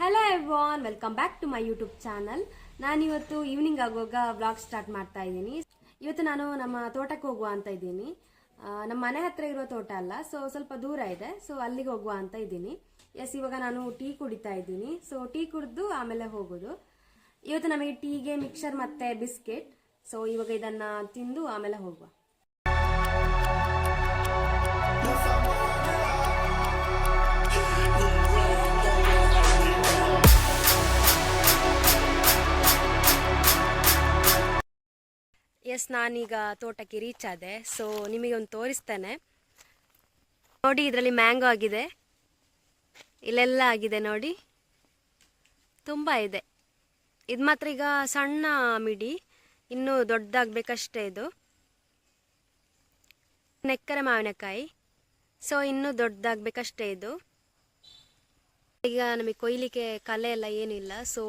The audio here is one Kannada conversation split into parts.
Hello everyone welcome back to my YouTube channel ನಾನಿವತ್ತು ಈವ್ನಿಂಗ್ ಆಗುವಾಗ ವ್ಲಾಗ್ ಸ್ಟಾರ್ಟ್ ಮಾಡ್ತಾ ಇದ್ದೀನಿ. ಇವತ್ತು ನಾನು ನಮ್ಮ ತೋಟಕ್ಕೆ ಹೋಗುವ ಅಂತ ಇದ್ದೀನಿ. ನಮ್ಮ ಮನೆ ಹತ್ರ ಇರೋ ತೋಟ ಅಲ್ಲ ಸೊ ಸ್ವಲ್ಪ ದೂರ ಇದೆ ಸೊ ಅಲ್ಲಿಗೆ ಹೋಗುವ ಅಂತ ಇದ್ದೀನಿ. ಎಸ್ ಇವಾಗ ನಾನು ಟೀ ಕುಡಿತಾ ಇದ್ದೀನಿ ಸೊ ಟೀ ಕುಡಿದು ಆಮೇಲೆ ಹೋಗೋದು. ಇವತ್ತು ನಮಗೆ ಟೀಗೆ ಮಿಕ್ಸರ್ ಮತ್ತೆ ಬಿಸ್ಕೆಟ್ ಸೊ ಇವಾಗ ಇದನ್ನ ತಿಂದು ಆಮೇಲೆ ಹೋಗುವ. ಎಸ್ ನಾನೀಗ ತೋಟಕ್ಕೆ ರೀಚ್ ಆದೆ. ಸೊ ನಿಮಗೆ ಒಂದು ತೋರಿಸ್ತೇನೆ. ನೋಡಿ, ಇದರಲ್ಲಿ ಮ್ಯಾಂಗೋ ಆಗಿದೆ. ಇಲ್ಲೆಲ್ಲ ಆಗಿದೆ ನೋಡಿ. ತುಂಬ ಇದೆ. ಇದು ಮಾತ್ರ ಈಗ ಸಣ್ಣ ಮಿಡಿ. ಇನ್ನೂ ದೊಡ್ಡದಾಗಬೇಕಷ್ಟೇ ಇದು. ನೆಕ್ಕರೆ ಮಾವಿನಕಾಯಿ. ಸೊ ಇನ್ನೂ ದೊಡ್ಡದಾಗಬೇಕಷ್ಟೇ ಇದು. ಈಗ ನಮಗೆ ಕೊಯ್ಲಿಕ್ಕೆ ಕಲೆ ಎಲ್ಲ ಏನಿಲ್ಲ. ಸೊ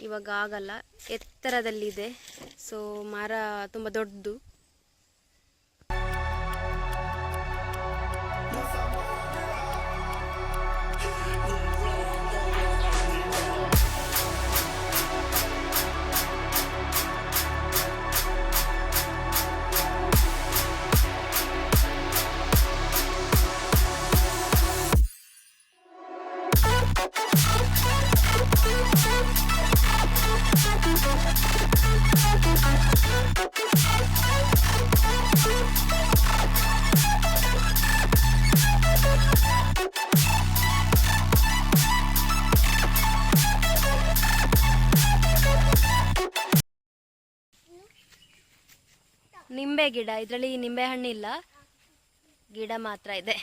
ಇವಾಗ ಆಗಲ್ಲ ಎತ್ತರದಲ್ಲಿದೆ. ಸೊ ಮರ ತುಂಬ ದೊಡ್ಡದು. ನಿಂಬೆ ಗಿಡ ಇದರಲ್ಲಿ ನಿಂಬೆ ಹಣ್ಣಿಲ್ಲ ಗಿಡ ಮಾತ್ರ ಇದೆ.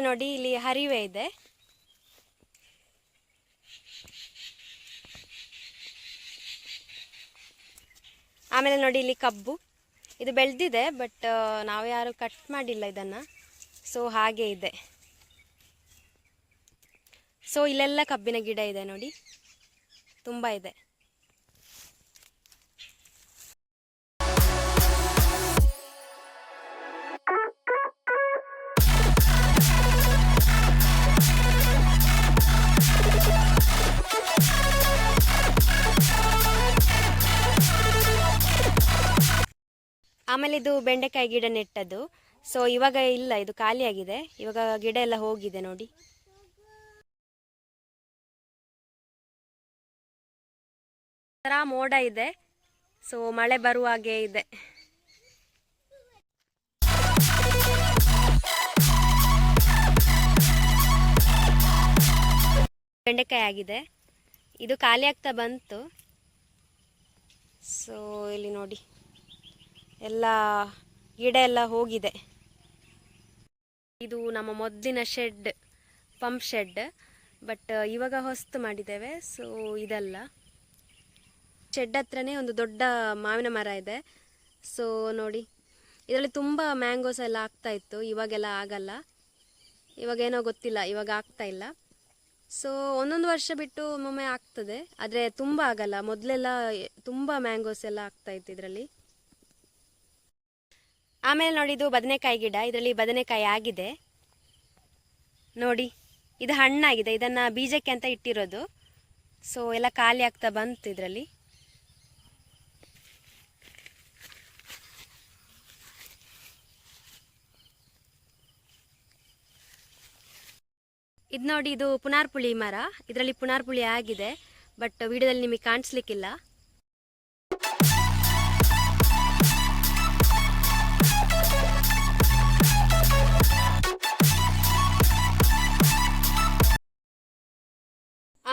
ನೋಡಿ ಇಲ್ಲಿ ಹರಿವೆ ಇದೆ. ಆಮೇಲೆ ನೋಡಿ ಇಲ್ಲಿ ಕಬ್ಬು. ಇದು ಬೆಳೆದಿದೆ, ಬಟ್ ನಾವು ಯಾರು ಕಟ್ ಮಾಡಿಲ್ಲ ಇದನ್ನ. ಸೊ ಹಾಗೆ ಇದೆ. ಸೊ ಇಲ್ಲೆಲ್ಲ ಕಬ್ಬಿನ ಗಿಡ ಇದೆ ನೋಡಿ. ತುಂಬ ಇದೆ. ಆಮೇಲೆ ಇದು ಬೆಂಡೆಕಾಯಿ ಗಿಡ ನೆಟ್ಟದ್ದು. ಸೊ ಇವಾಗ ಇಲ್ಲ ಇದು ಖಾಲಿಯಾಗಿದೆ ಇವಾಗ ಗಿಡ ಎಲ್ಲ ಹೋಗಿದೆ ನೋಡಿ. ಥರ ಮೋಡ ಇದೆ. ಸೊ ಮಳೆ ಬರುವ ಹಾಗೆ ಇದೆ. ಬೆಂಡೆಕಾಯಿ ಆಗಿದೆ. ಇದು ಖಾಲಿ ಆಗ್ತಾ ಬಂತು. ಸೊ ಇಲ್ಲಿ ನೋಡಿ. ಎಲ್ಲ ಗಿಡ ಎಲ್ಲ ಹೋಗಿದೆ. ಇದು ನಮ್ಮ ಮೊದಲಿನ ಶೆಡ್ ಪಂಪ್ ಶೆಡ್ ಬಟ್ ಇವಾಗ ಹೊಸ್ತು ಮಾಡಿದ್ದೇವೆ ಸೊ ಇದಲ್ಲ. ಶೆಡ್ ಹತ್ರನೇ ಒಂದು ದೊಡ್ಡ ಮಾವಿನ ಮರ ಇದೆ. ಸೊ ನೋಡಿ, ಇದರಲ್ಲಿ ತುಂಬ ಮ್ಯಾಂಗೋಸ್ ಎಲ್ಲ ಆಗ್ತಾ ಇತ್ತು, ಇವಾಗೆಲ್ಲ ಆಗಲ್ಲ. ಇವಾಗ ಏನೋ ಗೊತ್ತಿಲ್ಲ, ಇವಾಗ ಆಗ್ತಾ ಇಲ್ಲ. ಸೊ ಒಂದೊಂದು ವರ್ಷ ಬಿಟ್ಟು ಒಮ್ಮೊಮ್ಮೆ ಆಗ್ತದೆ, ಆದರೆ ತುಂಬ ಆಗಲ್ಲ. ಮೊದಲೆಲ್ಲ ತುಂಬ ಮ್ಯಾಂಗೋಸ್ ಎಲ್ಲ ಆಗ್ತಾ ಇತ್ತು ಇದರಲ್ಲಿ. ಆಮೇಲೆ ನೋಡಿ ಇದು ಬದನೆಕಾಯಿ ಗಿಡ, ಇದರಲ್ಲಿ ಬದನೆಕಾಯಿ ಆಗಿದೆ. ನೋಡಿ, ಇದು ಹಣ್ಣಾಗಿದೆ, ಇದನ್ನ ಬೀಜಕ್ಕೆ ಅಂತ ಇಟ್ಟಿರೋದು. ಸೊ ಎಲ್ಲ ಖಾಲಿ ಆಗ್ತಾ ಬಂತು ಇದರಲ್ಲಿ. ಇದು ನೋಡಿ ಇದು ಪುನಾರ್ಪುಳಿ ಮರ, ಇದರಲ್ಲಿ ಪುನಾರ್ಪುಳಿ ಆಗಿದೆ, ಬಟ್ ವಿಡಿಯೋದಲ್ಲಿ ನಿಮಗೆ ಕಾಣಿಸ್ಲಿಕ್ಕಿಲ್ಲ.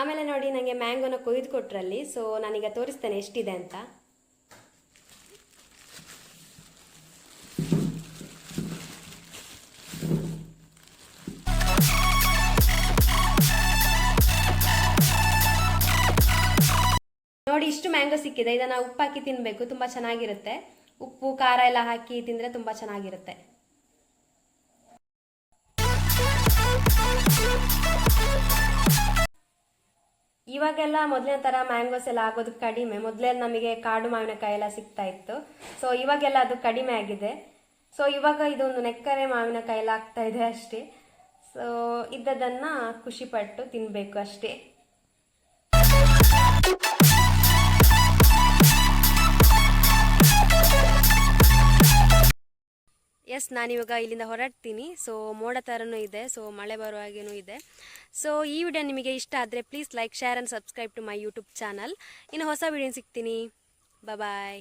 ಆಮೇಲೆ ನೋಡಿ ನನಗೆ ಮ್ಯಾಂಗೋನ ಕೊಯ್ದು ಕೊಟ್ರಲ್ಲಿ ಸೊ ನಾನೀಗ ತೋರಿಸ್ತೇನೆ ಎಷ್ಟಿದೆ ಅಂತ. ನೋಡಿ ಇಷ್ಟು ಮ್ಯಾಂಗೋ ಸಿಕ್ಕಿದೆ. ಇದನ್ನ ಉಪ್ಪು ಹಾಕಿ ತಿನ್ಬೇಕು, ತುಂಬಾ ಚೆನ್ನಾಗಿರುತ್ತೆ. ಉಪ್ಪು, ಖಾರ ಎಲ್ಲ ಹಾಕಿ ತಿಂದ್ರೆ ತುಂಬಾ ಚೆನ್ನಾಗಿರುತ್ತೆ. ಇವಾಗೆಲ್ಲ ಮೊದಲನೇ ಥರ ಮ್ಯಾಂಗೋಸ್ ಎಲ್ಲ ಆಗೋದು ಕಡಿಮೆ. ಮೊದಲೇ ನಮಗೆ ಕಾಡು ಮಾವಿನಕಾಯಿ ಎಲ್ಲ ಸಿಗ್ತಾ ಇತ್ತು. ಸೊ ಇವಾಗೆಲ್ಲ ಅದು ಕಡಿಮೆ ಆಗಿದೆ. ಸೊ ಇವಾಗ ಇದೊಂದು ನೆಕ್ಕರೆ ಮಾವಿನಕಾಯಿ ಎಲ್ಲ ಆಗ್ತಾ ಇದೆ ಅಷ್ಟೇ. ಸೊ ಇದ್ದದನ್ನು ಖುಷಿಪಟ್ಟು ತಿನ್ನಬೇಕು ಅಷ್ಟೇ. ಎಸ್ ನಾನಿವಾಗ ಇಲ್ಲಿಂದ ಹೊರಡ್ತೀನಿ. ಸೊ ಮೋಡ ಥರನೂ ಇದೆ. ಸೊ ಮಳೆ ಬರುವ ಹಾಗೇನೂ ಇದೆ. ಸೊ ಈ ವಿಡಿಯೋ ನಿಮಗೆ ಇಷ್ಟ ಆದರೆ please like share and subscribe to my YouTube channel ಇನ್ನು ಹೊಸ ವಿಡಿಯೋ ಸಿಗ್ತೀನಿ. ಬಾಯ್